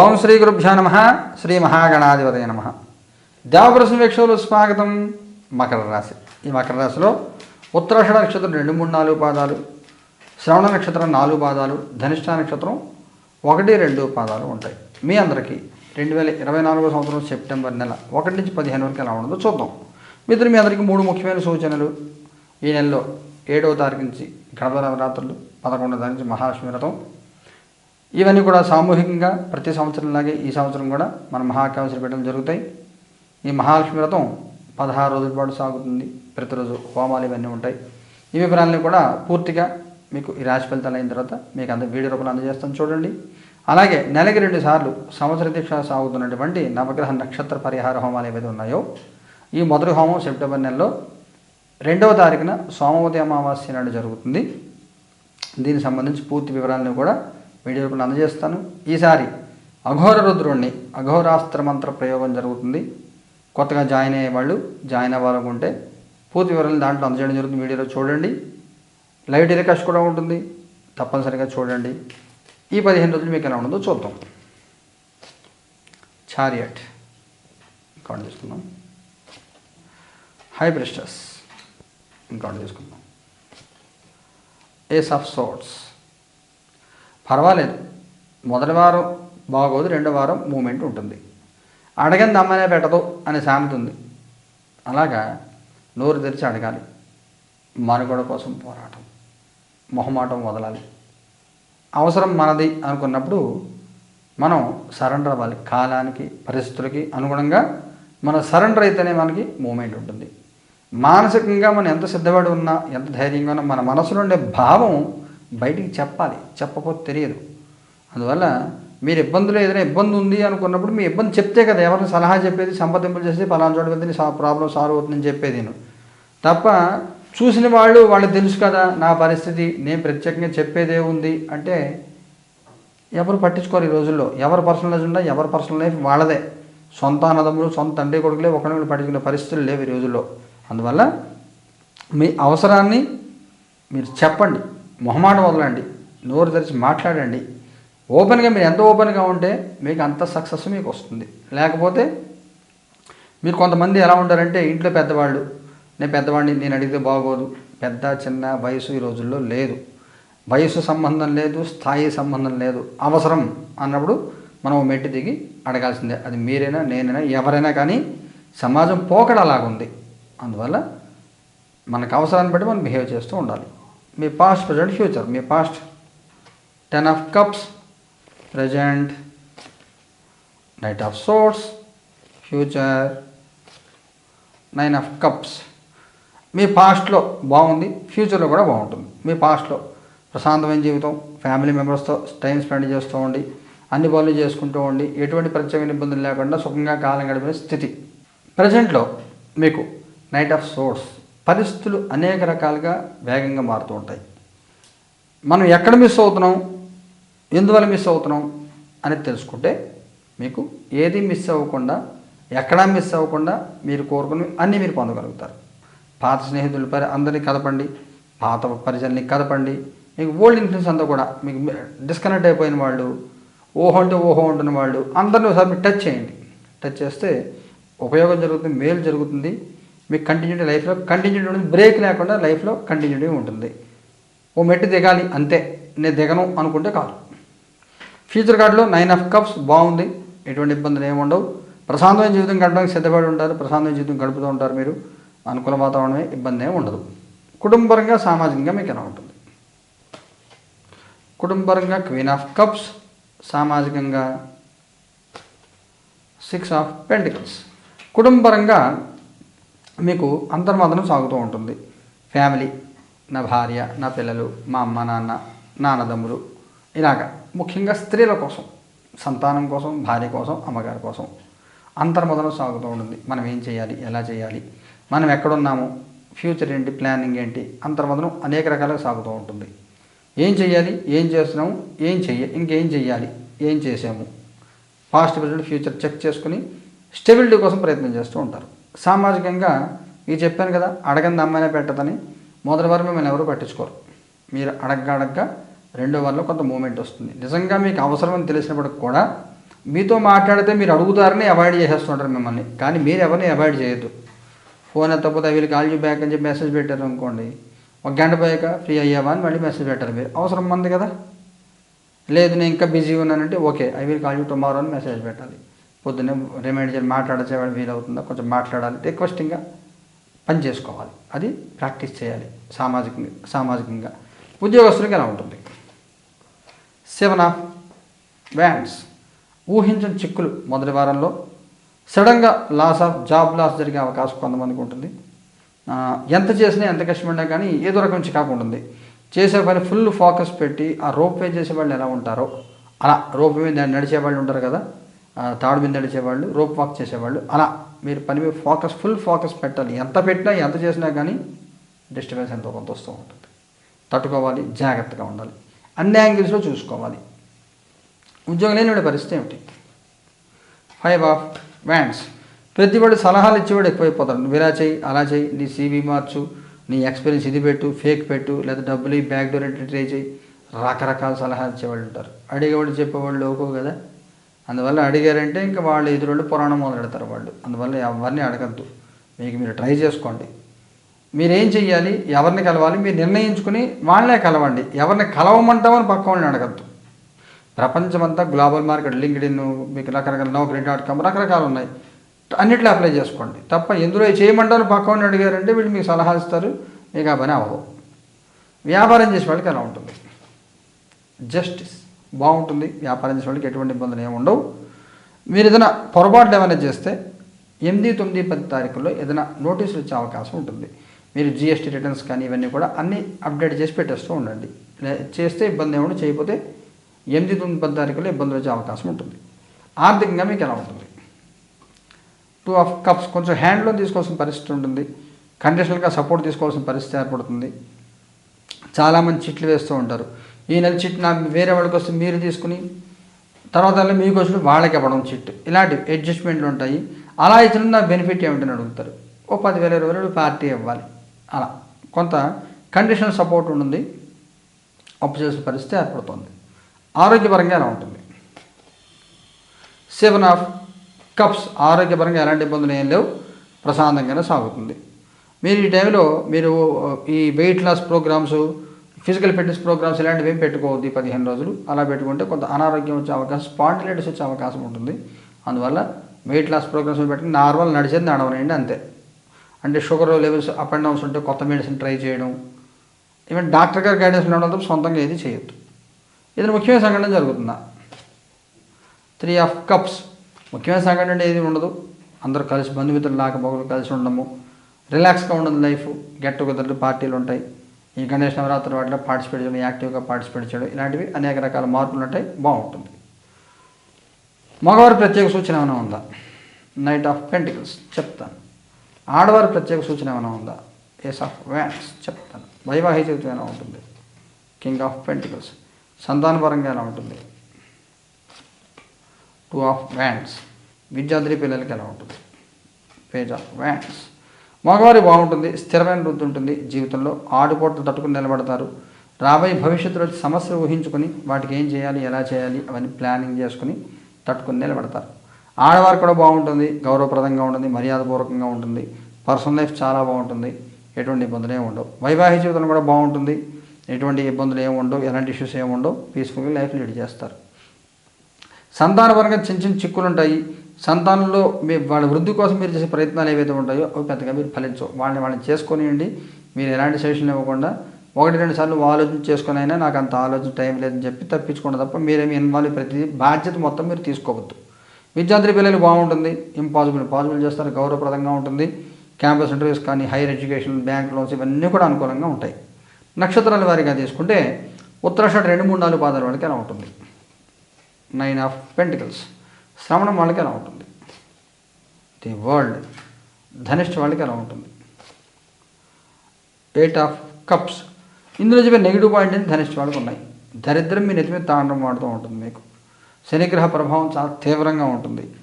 ఓం శ్రీ గురుభ్యో నమ శ్రీ మహాగణాధిపతయ నమ. దేవప్రసం వీక్షకులు స్వాగతం మకర రాశి. ఈ మకర రాశిలో ఉత్తరాషణ నక్షత్రం రెండు మూడు నాలుగు పాదాలు శ్రవణ నక్షత్రం నాలుగు పాదాలు ధనిష్ట నక్షత్రం ఒకటి రెండు పాదాలు ఉంటాయి. మీ అందరికీ రెండు వేల ఇరవై నాలుగో సంవత్సరం సెప్టెంబర్ నెల ఒకటి నుంచి పదిహేను వరకు ఎలా ఉండదో చూద్దాం. మిత్రులు మీ అందరికీ మూడు ముఖ్యమైన సూచనలు. ఈ నెలలో ఏడవ తారీఖు నుంచి గణపతి నవరాత్రులు పదకొండవ తారీఖు నుంచి మహాలక్ష్మి వ్రతం ఇవన్నీ కూడా సామూహికంగా ప్రతి సంవత్సరంలాగే ఈ సంవత్సరం కూడా మన మహాకాశి పెట్టడం జరుగుతాయి. ఈ మహాలక్ష్మి వ్రతం పదహారు రోజుల పాటు సాగుతుంది. ప్రతిరోజు హోమాలు ఇవన్నీ ఉంటాయి. ఈ వివరాలని కూడా పూర్తిగా మీకు ఈ రాశి ఫలితాలు అయిన తర్వాత మీకు అంత వీడియో రూపంలో అందజేస్తాను చూడండి. అలాగే నెలకి రెండు సార్లు సంవత్సర దీక్ష సాగుతున్నటువంటి నవగ్రహ నక్షత్ర పరిహార హోమాలు ఏవైతే ఉన్నాయో ఈ మొదటి హోమం సెప్టెంబర్ నెలలో రెండవ తారీఖున సోమవతి అమావాస్య నాడు జరుగుతుంది. దీనికి సంబంధించి పూర్తి వివరాలను కూడా వీడియో రూపంలో అందజేస్తాను. ఈసారి అఘోర రుద్రుణ్ణి అఘోరాస్త్ర మంత్ర ప్రయోగం జరుగుతుంది. కొత్తగా జాయిన్ అయ్యే వాళ్ళు జాయిన్ అవ్వాలనుకుంటే ఉంటే పూర్తి వివరాలు దాంట్లో అందజేయడం జరుగుతుంది. వీడియోలో చూడండి. లైవ్ టెలికాస్ట్ కూడా ఉంటుంది. తప్పనిసరిగా చూడండి. ఈ పదిహేను రోజులు మీకు ఎలా ఉండదో చూద్దాం. చారియట్. ఇంకౌంట్ తీసుకుందాం. హై బ్రిస్టస్ ఇంకా తీసుకుందాం. Ace of swords. పర్వాలేదు. మొదటి వారం బాగోదు రెండో వారం మూమెంట్ ఉంటుంది. అడగంది అమ్మనే పెట్టదు అనే సామెత ఉంది. అలాగా నోరు తెరిచి అడగాలి. మనుగడ కోసం పోరాటం. మొహమాటం వదలాలి. అవసరం మనది అనుకున్నప్పుడు మనం సరెండర్ అవ్వాలి. కాలానికి పరిస్థితులకి అనుగుణంగా మన సరెండర్ అయితేనే మనకి మూమెంట్ ఉంటుంది. మానసికంగా మనం ఎంత సిద్ధపడి ఉన్నా ఎంత ధైర్యంగా ఉన్నా మన మనసులో ఉండే భావం బయటికి చెప్పాలి చెప్పకపోతే తెలియదు. అందువల్ల మీరు ఇబ్బందులు ఏదైనా ఇబ్బంది ఉంది అనుకున్నప్పుడు మీ ఇబ్బంది చెప్తే కదా ఎవరిని సలహా చెప్పేది సంప్రదింపులు చేసి పలానా చోట వెళ్తే నీ ప్రాబ్లం సాల్వ్ అవుతుందని చెప్పేది నేను. తప్ప చూసిన వాళ్ళు వాళ్ళకి తెలుసు కదా నా పరిస్థితి నేను ప్రత్యేకంగా చెప్పేదే ఉంది అంటే ఎవరు పట్టించుకోరు ఈ రోజుల్లో. ఎవరు పర్సనల్ లైఫ్ ఉందా ఎవరి పర్సనల్ లైఫ్ వాళ్ళదే. సొంత అన్నదమ్ములు సొంత తండ్రి కొడుకులే ఒకరిని పట్టించుకునే పరిస్థితులు లేవు ఈ రోజుల్లో. అందువల్ల మీ అవసరాన్ని మీరు చెప్పండి. మొహమాట వదలండి నోరు తెరిచి మాట్లాడండి. ఓపెన్గా మీరు ఎంత ఓపెన్గా ఉంటే మీకు అంత సక్సెస్ మీకు వస్తుంది. లేకపోతే మీరు కొంతమంది ఎలా ఉంటారంటే ఇంట్లో పెద్దవాళ్ళు నేను పెద్దవాడిని నేను అడిగితే బాగోదు. పెద్ద చిన్న వయసు ఈ రోజుల్లో లేదు. వయసు సంబంధం లేదు స్థాయి సంబంధం లేదు. అవసరం అన్నప్పుడు మనం మెట్టి దిగి అడగాల్సిందే. అది మీరైనా నేనైనా ఎవరైనా కానీ సమాజం పోకడలాగుంది. అందువల్ల మనకు అవసరాన్ని బట్టి మనం బిహేవ్ చేస్తూ ఉండాలి. మీ past present future me past ten of cups present knight of swords future nine of cups మీ పాస్ట్లో బాగుంది. ఫ్యూచర్లో కూడా బాగుంటుంది. మీ పాస్ట్లో ప్రశాంతమైన జీవితం ఫ్యామిలీ మెంబర్స్తో టైం స్పెండ్ చేస్తూ ఉండి అన్ని పనులు చేసుకుంటూ ఉండి ఎటువంటి ప్రత్యేకమైన ఇబ్బందులు లేకుండా సుఖంగా కాలం గడిపిన స్థితి. ప్రజెంట్లో మీకు నైట్ ఆఫ్ సోర్స్ పరిస్థితులు అనేక రకాలుగా వేగంగా మారుతూ ఉంటాయి. మనం ఎక్కడ మిస్ అవుతున్నాం? ఎందువల్ల మిస్ అవుతున్నాం? అనేది తెలుసుకుంటే మీకు ఏది మిస్ అవ్వకుండా ఎక్కడా మిస్ అవ్వకుండా మీరు కోరుకుని అన్నీ మీరు పొందగలుగుతారు. పాత స్నేహితులపై అందరినీ కదపండి పాత పరిచయాన్ని కదపండి మీకు ఓల్డ్ ఇన్ఫ్లుయెన్స్ అంతా కూడా మీకు డిస్కనెక్ట్ అయిపోయిన వాళ్ళు ఓహో అంటే ఓహో ఉంటున్న వాళ్ళు అందరినీ ఒకసారి మీరు టచ్ చేయండి. టచ్ చేస్తే ఉపయోగం జరుగుతుంది మేలు జరుగుతుంది. మీకు కంటిన్యూటీ లైఫ్లో కంటిన్యూటీ ఉంటుంది బ్రేక్ లేకుండా లైఫ్లో కంటిన్యూటీ ఉంటుంది. ఓ మెట్టు దిగాలి అంతే. నేను దిగను అనుకుంటే కాదు. ఫ్యూచర్ కార్డులో నైన్ ఆఫ్ కప్స్ బాగుంది. ఎటువంటి ఇబ్బందులు ఏమి ఉండవు. ప్రశాంతమైన జీవితం గడపడానికి సిద్ధపడి ఉంటారు. ప్రశాంతమైన జీవితం గడుపుతూ ఉంటారు మీరు. అనుకూల వాతావరణమే ఇబ్బంది ఏమి ఉండదు. కుటుంబపరంగా సామాజికంగా మీకు ఎలా ఉంటుంది? కుటుంబపరంగా క్వీన్ ఆఫ్ కప్స్ సామాజికంగా సిక్స్ ఆఫ్ పెంటికల్స్ కుటుంబపరంగా మీకు అంతర్మదనం సాగుతూ ఉంటుంది. ఫ్యామిలీ నా భార్య నా పిల్లలు మా అమ్మ నాన్న నాన్నదమ్ములు ఇలాగ. ముఖ్యంగా స్త్రీల కోసం సంతానం కోసం భార్య కోసం అమ్మగారి కోసం అంతర్మదనం సాగుతూ ఉంటుంది. మనం ఏం చేయాలి? ఎలా చేయాలి? మనం ఎక్కడున్నాము? ఫ్యూచర్ ఏంటి? ప్లానింగ్ ఏంటి? అంతర్మదనం అనేక రకాలుగా సాగుతూ ఉంటుంది. ఏం చేయాలి? ఏం చేస్తున్నాము? ఏం చెయ్య ఇంకేం చేయాలి ఏం చేసాము పాస్ట్ ప్రజెంట్ ఫ్యూచర్ చెక్ చేసుకుని స్టెబిలిటీ కోసం ప్రయత్నం చేస్తూ ఉంటారు. సామాజికంగా ఇది చెప్పాను కదా అడగంది అమ్మాయినే పెట్టదని మొదటి వారు మిమ్మల్ని ఎవరు పట్టించుకోరు. మీరు అడగ్గా అడగ్గా రెండో వారిలో కొంత మూమెంట్ వస్తుంది. నిజంగా మీకు అవసరమని తెలిసినప్పటికి కూడా మీతో మాట్లాడితే మీరు అడుగుతారని అవాయిడ్ చేసేస్తుంటారు మిమ్మల్ని. కానీ మీరు ఎవరిని అవాయిడ్ చేయొద్దు. ఫోన్ ఎత్తకపోతే వీళ్ళు కాల్ యూ బ్యాక్ అని చెప్పి మెసేజ్ పెట్టారు అనుకోండి. ఒక గంట పోయాక ఫ్రీ అయ్యావా అని మళ్ళీ మెసేజ్ పెట్టారు మీరు. అవసరం మంది కదా. లేదు నేను ఇంకా బిజీ ఉన్నానంటే okay I will call you tomorrow అని మెసేజ్ పెట్టాలి. పొద్దున్నే రిమైండ్ చేయాలి మాట్లాడచ్చే వీలవుతుందా? వీలు అవుతుందా కొంచెం మాట్లాడాలి. రిక్వెస్టింగ్గా పని చేసుకోవాలి. అది ప్రాక్టీస్ చేయాలి సామాజికంగా సామాజికంగా. ఉద్యోగస్తులకి ఎలా ఉంటుంది? సెవెన్ ఆఫ్ వ్యాండ్స్ ఊహించని చిక్కులు మొదటి వారంలో. సడన్గా లాస్ ఆఫ్ జాబ్ లాస్ జరిగే అవకాశం కొంతమందికి ఉంటుంది. ఎంత చేసినా ఎంత కష్టపడినా కానీ ఏదో రకం చికాకు ఉంటుంది. చేసే పని ఫుల్ ఫోకస్ పెట్టి ఆ రోప్ వే చేసే వాళ్ళు ఎలా ఉంటారో అలా రోప్ వే నడిచే వాళ్ళు ఉంటారు కదా తాడు మీద నడిచేవాళ్ళు రోప్ వాక్ చేసేవాళ్ళు. అలా మీరు పని మీద ఫోకస్ ఫుల్ ఫోకస్ పెట్టాలి. ఎంత పెట్టినా ఎంత చేసినా కానీ డిస్టర్బెన్స్ ఎంతో కొంత వస్తూ ఉంటుంది. తట్టుకోవాలి జాగ్రత్తగా ఉండాలి. అన్ని యాంగిల్స్లో చూసుకోవాలి. ఉద్యోగం లేని వాడి పరిస్థితి ఏమిటి? ఫైవ్ ఆఫ్ వ్యాండ్స్ ప్రతి వాడు సలహాలు ఇచ్చేవాడు ఎక్కువైపోతాడు. నువ్వు ఇలా చేయి అలా చేయి నీ సీవీ మార్చు నీ ఎక్స్పీరియన్స్ ఇది పెట్టు ఫేక్ పెట్టు లేదా డబ్బులు బ్యాక్ డోర్ ఎంట్రీ ట్రై చేయి. రకరకాల సలహాలు ఇచ్చేవాళ్ళు ఉంటారు. అడిగేవాళ్ళు చెప్పేవాళ్ళు లోకో కదా. అందువల్ల అడిగారంటే ఇంకా వాళ్ళు ఎదురుళ్ళు పురాణం మొదలెడతారు వాళ్ళు. అందువల్ల ఎవరిని అడగద్దు. మీకు మీరు ట్రై చేసుకోండి. మీరేం చెయ్యాలి? ఎవరిని కలవాలి? మీరు నిర్ణయించుకుని వాళ్ళే కలవండి. ఎవరిని కలవమంటామని పక్క వాళ్ళని అడగద్దు. ప్రపంచమంతా గ్లోబల్ మార్కెట్ లింక్డ్ ఇన్ మీకు రకరకాల నౌకరీ డాట్ కామ్ రకరకాలు ఉన్నాయి. అన్నిట్లో అప్లై చేసుకోండి. తప్ప ఎందులో చేయమంటారు పక్క వాళ్ళని అడిగారంటే వీళ్ళు మీకు సలహా ఇస్తారు. మీకు ఆ పని అవ్వదు వ్యాపారం చేసే వాళ్ళకి అలా ఉంటుంది. జస్టిస్. బాగుంటుంది వ్యాపారం చేసే వాళ్ళకి ఎటువంటి ఇబ్బందులు ఏమి ఉండవు. మీరు ఏదైనా పొరపాట్లు ఏమైనా చేస్తే ఎనిమిది తొమ్మిది పది తారీఖుల్లో ఏదైనా నోటీసులు వచ్చే అవకాశం ఉంటుంది. మీరు జిఎస్టీ రిటర్న్స్ కానీ ఇవన్నీ కూడా అన్నీ అప్డేట్ చేసి పెట్టేస్తూ ఉండండి. చేస్తే ఇబ్బంది ఏమి చేయకపోతే ఎనిమిది తొమ్మిది పది తారీఖుల్లో ఇబ్బందులు వచ్చే అవకాశం ఉంటుంది. ఆర్థికంగా మీకు ఎలా ఉంటుంది? టూ ఆఫ్ కప్స్ కొంచెం హ్యాండ్లో తీసుకోవాల్సిన పరిస్థితి ఉంటుంది. కండిషనల్గా సపోర్ట్ తీసుకోవాల్సిన పరిస్థితి ఏర్పడుతుంది. చాలామంది చిట్లు వేస్తూ ఉంటారు. ఈ నెల చిట్ నా వేరే వాళ్ళకి వస్తే మీరు తీసుకుని తర్వాత మీకు వచ్చిన వాళ్ళకి ఇవ్వడం చిట్. ఇలాంటి అడ్జస్ట్మెంట్లు ఉంటాయి. అలా ఇచ్చిన నా బెనిఫిట్ ఏమిటని అడుగుతారు. ఓ పదివేల ఇరవై వేలు పార్టీ ఇవ్వాలి. అలా. కొంత కండిషనల్ సపోర్ట్ ఉంటుంది. అప్పు చేసే పరిస్థితి ఏర్పడుతుంది. ఆరోగ్యపరంగా ఎలా ఉంటుంది? సెవెన్ ఆఫ్ కప్స్ ఆరోగ్యపరంగా ఎలాంటి ఇబ్బందులు ఏం లేవు. ప్రశాంతంగానే సాగుతుంది. మీరు ఈ టైంలో మీరు ఈ weight loss programmes physical fitness programmes ఇలాంటివి ఏం పెట్టుకోవద్దు పదిహేను రోజులు. అలా పెట్టుకుంటే కొంత అనారోగ్యం వచ్చే అవకాశం స్పాండిలైటిస్ వచ్చే అవకాశం ఉంటుంది. అందువల్ల వెయిట్ లాస్ ప్రోగ్రామ్స్ పెట్టుకుని నార్మల్ నడిచేది నడవనండి అంతే. అంటే sugar levels up and downs ఉంటే కొత్త మెడిసిన్ ట్రై చేయడం. ఈవెన్ డాక్టర్ గారి గైడెన్స్ ఉండడం సొంతంగా ఏది చేయొద్దు. ఇది ముఖ్యమైన సంఘటన జరుగుతుందా? త్రీ ఆఫ్ కప్స్ ముఖ్యమైన సంఘటన అంటే ఏది ఉండదు. అందరూ కలిసి బంధుమిత్రులు లాకపోకలు కలిసి ఉండము రిలాక్స్గా ఉండదు లైఫ్ గెట్ టుగెదర్ పార్టీలు ఉంటాయి. ఈ గణేష్ నవరాత్రి వాటిలో పార్టిసిపేట్ చేయడం యాక్టివ్గా పార్టిసిపేట్ చేయడం ఇలాంటివి అనేక రకాల మార్పులు ఉంటాయి బాగుంటుంది. మగవారి ప్రత్యేక సూచన ఏమైనా ఉందా? నైట్ ఆఫ్ పెంటికల్స్ చెప్తాను. ఆడవారి ప్రత్యేక సూచన ఏమైనా ఉందా? ఏస్ ఆఫ్ వ్యాన్స్ చెప్తాను. వైవాహిక జీవితం ఎలా ఉంటుంది? కింగ్ ఆఫ్ పెంటికల్స్ సంతానపరంగా ఎలా ఉంటుంది? టూ ఆఫ్ వ్యాండ్స్ విద్యార్థి పిల్లలకి ఎలా ఉంటుంది? పేజ్ ఆఫ్ వ్యాండ్స్ మగవారి బాగుంటుంది స్థిరమైన వృద్ధి ఉంటుంది జీవితంలో. ఆడుపోట్లు తట్టుకుని నిలబడతారు. రాబోయే భవిష్యత్తులో సమస్యలు ఊహించుకొని వాటికి ఏం చేయాలి ఎలా చేయాలి అవన్నీ ప్లానింగ్ చేసుకుని తట్టుకుని నిలబడతారు. ఆడవారు కూడా బాగుంటుంది గౌరవప్రదంగా ఉంటుంది మర్యాదపూర్వకంగా ఉంటుంది పర్సనల్ లైఫ్ చాలా బాగుంటుంది ఎటువంటి ఇబ్బందులు ఏమి ఉండవు. వైవాహిక జీవితం కూడా బాగుంటుంది ఎటువంటి ఇబ్బందులు ఏమి ఉండవు ఎలాంటి ఇష్యూస్ ఏమి ఉండవు పీస్ఫుల్గా లైఫ్ లీడ్ చేస్తారు. సంతానపరంగా చిన్న చిన్న చిక్కులు ఉంటాయి సంతానంలో మీ వాళ్ళ వృద్ధి కోసం మీరు చేసే ప్రయత్నాలు ఏవైతే ఉంటాయో అవి పెద్దగా మీరు ఫలించవు. వాళ్ళని వాళ్ళని చేసుకొనియండి. మీరు ఎలాంటి సజెషన్ ఇవ్వకుండా ఒకటి రెండు సార్లు ఆలోచన చేసుకుని అయినా నాకు అంత ఆలోచన టైం లేదని చెప్పి తప్పించుకోండి తప్ప మీరేమి ఇన్వాల్వ్ ప్రతి బాధ్యత మొత్తం మీరు తీసుకోవద్దు. విద్యార్థి పిల్లలు బాగుంటుంది. ఇంపాసిబుల్ పాసిబుల్ చేస్తారు. గౌరవప్రదంగా ఉంటుంది. క్యాంపస్ ఇంటర్వ్యూస్ కానీ హైయర్ ఎడ్యుకేషన్ బ్యాంక్ లోన్స్ ఇవన్నీ కూడా అనుకూలంగా ఉంటాయి. నక్షత్రాల వారిగా తీసుకుంటే ఉత్తరాషాఢ రెండు మూడు నాలుగు పాదాల వాడికి ఎలా ఉంటుంది. నైన్ ఆఫ్ పెంటికల్స్ శ్రవణం వాళ్ళకి ఎలా ఉంటుంది. ది వరల్డ్ ధనిష్ట వాళ్ళకి ఎలా ఉంటుంది. ఎయిట్ ఆఫ్ కప్స్ ఇందులో చెప్పే నెగిటివ్ పాయింట్ అని ధనిష్ట వాళ్ళకి ఉన్నాయి. దరిద్రం మీ నెత్తి మీద తాండం వాడుతూ ఉంటుంది మీకు. శనిగ్రహ ప్రభావం చాలా తీవ్రంగా ఉంటుంది.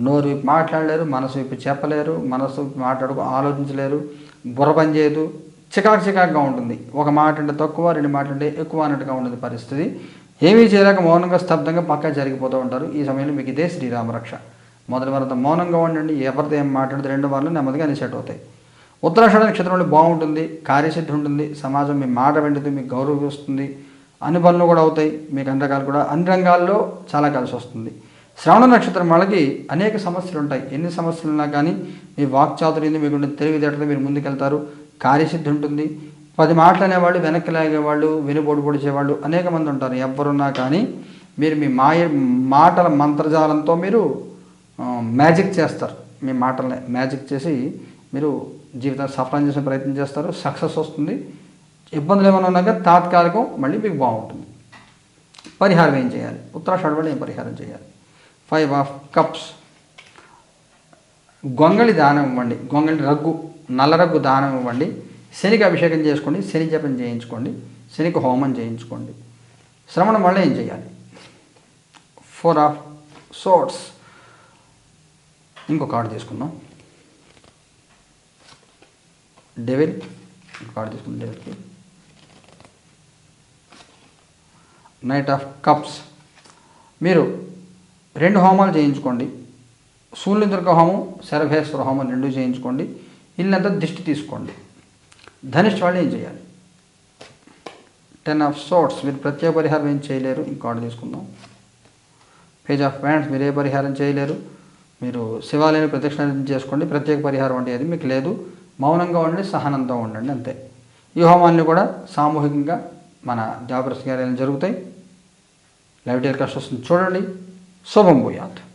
నోరు వైపు మాట్లాడలేరు మనసు వైపు చెప్పలేరు మనసు మాట్లాడుకు మాట్లాడుకో ఆలోచించలేరు బుర్ర పని చేయదు. చికాకు చికాకుగా ఉంటుంది. ఒక మాట అంటే తక్కువ రెండు మాటలు అంటే ఎక్కువ అన్నట్టుగా ఉంటుంది పరిస్థితి. ఏమీ చేయలేక మౌనంగా స్తబ్దంగా పక్కా జరిగిపోతూ ఉంటారు. ఈ సమయంలో మీకు ఇదే శ్రీరామరక్ష. మొదటి వారంతా మౌనంగా ఉండండి. ఎవరితో ఏం మాట్లాడితే రెండు వారాలు నెమ్మదిగా అన్ని సెట్ అవుతాయి. ఉత్తరాషాఢ నక్షత్రంలో బాగుంటుంది కార్యసిద్ధి ఉంటుంది సమాజం మీ మాట వింటుంది మీకు గౌరవిస్తుంది అన్ని పనులు కూడా అవుతాయి మీకు అన్ని రకాలు కూడా అన్ని రంగాల్లో చాలా కలిసి వస్తుంది. శ్రవణ నక్షత్రం వాళ్ళకి అనేక సమస్యలు ఉంటాయి. ఎన్ని సమస్యలు ఉన్నా కానీ మీ వాక్చాతుర్యం మీకు ఉండే తెలివితేటతో మీరు ముందుకెళ్తారు. కార్యసిద్ధి ఉంటుంది పది మాటలు అనేవాళ్ళు వెనక్కి లాగేవాళ్ళు వెనుబోడు పొడిచేవాళ్ళు అనేక మంది ఉంటారు. ఎవరున్నా కానీ మీరు మీ మాయ మాటల మంత్రజాలంతో మీరు మ్యాజిక్ చేస్తారు. మీ మాటలని మ్యాజిక్ చేసి మీరు జీవితాన్ని సఫలం చేసే ప్రయత్నం చేస్తారు. సక్సెస్ వస్తుంది. ఇబ్బందులు ఏమైనా ఉన్నాక తాత్కాలికం మళ్ళీ మీకు బాగుంటుంది. పరిహారం ఏం చేయాలి? ఉత్తరాషాఢ వల్ల ఏం పరిహారం చేయాలి? ఫైవ్ ఆఫ్ కప్స్ గొంగళి దానం ఇవ్వండి. గొంగళి రగ్గు నల్ల రగ్గు దానం ఇవ్వండి. శనికి అభిషేకం చేసుకోండి శని జపం చేయించుకోండి శనికి హోమం చేయించుకోండి. శ్రవణం వల్ల ఏం చేయాలి? ఫోర్ ఆఫ్ సోర్ట్స్ ఇంకో కార్డు తీసుకుందాం. డెవిల్ కార్డు తీసుకుందాం డెవిల్కి నైట్ ఆఫ్ కప్స్ మీరు రెండు హోమాలు చేయించుకోండి. సూర్యుని దుర్గ హోమం శరభేశ్వర హోమం రెండు చేయించుకోండి. ఇల్లంతా దిష్టి తీసుకోండి. ధనిష్ట వాళ్ళు ఏం చేయాలి? టెన్ ఆఫ్ సోట్స్ మీరు ప్రత్యేక పరిహారం ఏం చేయలేరు? ఇంకోటి తీసుకుందాం. పేజ్ ఆఫ్ వ్యాండ్స్ మీరు ఏ పరిహారం చేయలేరు? మీరు శివాలయం ప్రదక్షిణ చేసుకోండి. ప్రత్యేక పరిహారం అంటే అది మీకు లేదు. మౌనంగా ఉండండి సహనంతో ఉండండి అంతే. ఈ హోమాన్ని కూడా సామూహికంగా మన జాగ్రత్త కార్యాలయం జరుగుతాయి? లైవ్ టెలికాస్ట్ వస్తుంది. చూడండి. శుభం భూయాత్.